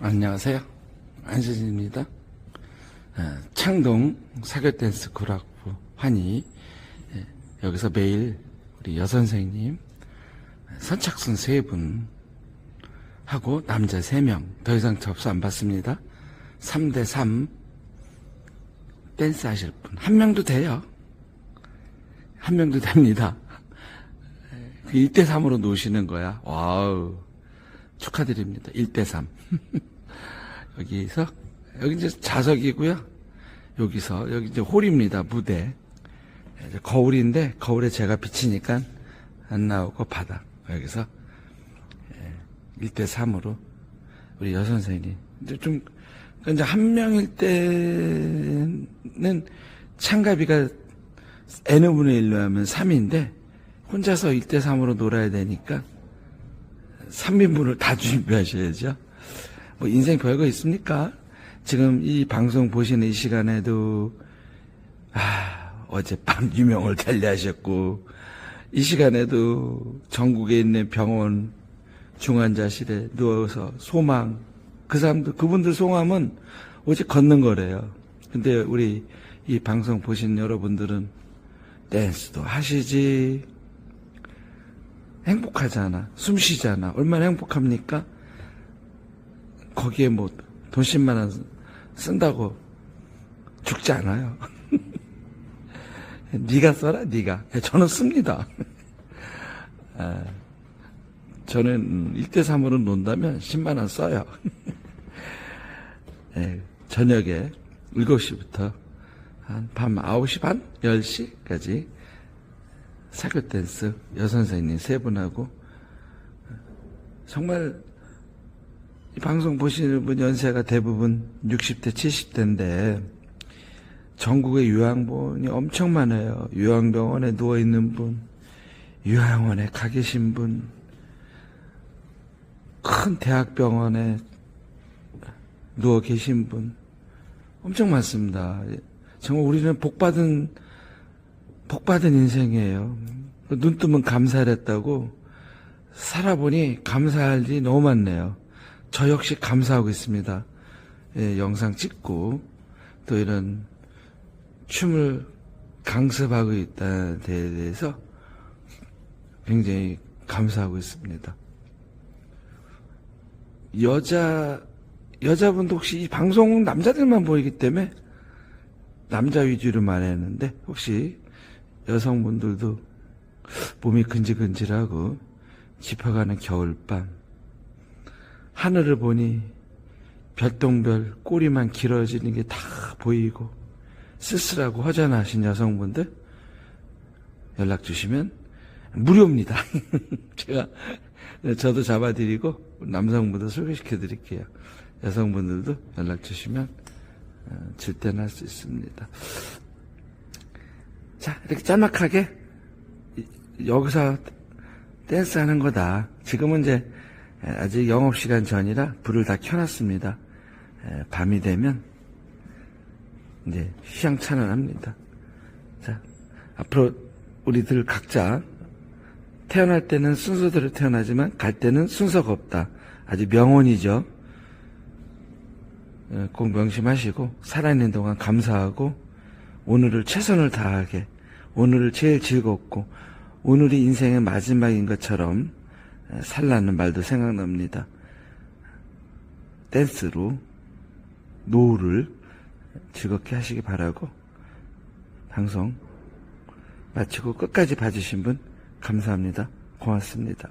안녕하세요. 안세진입니다. 어, 창동 사교댄스 구락부 환희 예, 여기서 매일 우리 여선생님 선착순 세 분 하고 남자 세 명 더 이상 접수 안 받습니다. 3대 3 댄스 하실 분 한 명도 돼요. 한 명도 됩니다. 그 1대 3으로 놓으시는 거야. 와우. 축하드립니다. 1대 3. 여기서 여기 이제 자석이고요. 여기서 여기 이제 홀입니다. 무대. 이제 거울인데 거울에 제가 비치니까 안 나오고 바닥. 여기서 1대 3으로 우리 여 선생님. 이제 좀 그러니까 이제 한 명일 때는 참가비가 n분의 1로 하면 3인데 혼자서 1대 3으로 놀아야 되니까 3인분을 다 준비하셔야죠. 뭐 인생 별거 있습니까? 지금 이 방송 보시는 이 시간에도 아, 어젯밤 유명을 달리하셨고 이 시간에도 전국에 있는 병원 중환자실에 누워서 소망 그 사람들 그분들 소망은 오직 걷는 거래요. 근데 우리 이 방송 보신 여러분들은 댄스도 하시지 행복하잖아. 숨 쉬잖아. 얼마나 행복합니까? 거기에 뭐, 돈 10만원 쓴다고 죽지 않아요. 네가 써라, 네가. 저는 씁니다. 아, 저는 1대3으로 논다면 10만원 써요. 예, 저녁에 7시부터 한 밤 9시 반? 10시까지 사교 댄스 여선생님 세 분하고 정말 이 방송 보시는 분 연세가 대부분 60대, 70대인데 전국에 요양본이 엄청 많아요. 요양병원에 누워 있는 분, 요양원에 가 계신 분, 큰 대학병원에 누워 계신 분 엄청 많습니다. 정말 우리는 복받은 복받은 인생이에요. 눈 뜨면 감사를 했다고 살아보니 감사할 일이 너무 많네요. 저 역시 감사하고 있습니다. 예, 영상 찍고 또 이런 춤을 강습하고 있다는 데 대해서 굉장히 감사하고 있습니다. 여자 여자분도 혹시 이 방송 남자들만 보이기 때문에 남자 위주로만 했는데 혹시 여성분들도 몸이 근질근질하고 짚어가는 겨울밤 하늘을 보니 별똥별 꼬리만 길어지는 게 다 보이고 쓸쓸하고 허전하신 여성분들 연락 주시면 무료입니다. 제가 저도 잡아드리고 남성분들 소개시켜 드릴게요. 여성분들도 연락 주시면 어, 질문할 수 있습니다. 자, 이렇게 짤막하게 이- 여기서 댄스 하는 거다. 지금은 이제 아직 영업시간 전이라 불을 다 켜놨습니다. 에, 밤이 되면 이제 휘황찬란합니다. 자, 앞으로 우리들 각자 태어날 때는 순서대로 태어나지만 갈 때는 순서가 없다. 아주 명언이죠. 에, 꼭 명심하시고 살아있는 동안 감사하고 오늘을 최선을 다하게 오늘을 제일 즐겁고 오늘이 인생의 마지막인 것처럼 에, 살라는 말도 생각납니다. 댄스로 노후를 즐겁게 하시기 바라고 방송 마치고 끝까지 봐주신 분 감사합니다. 고맙습니다.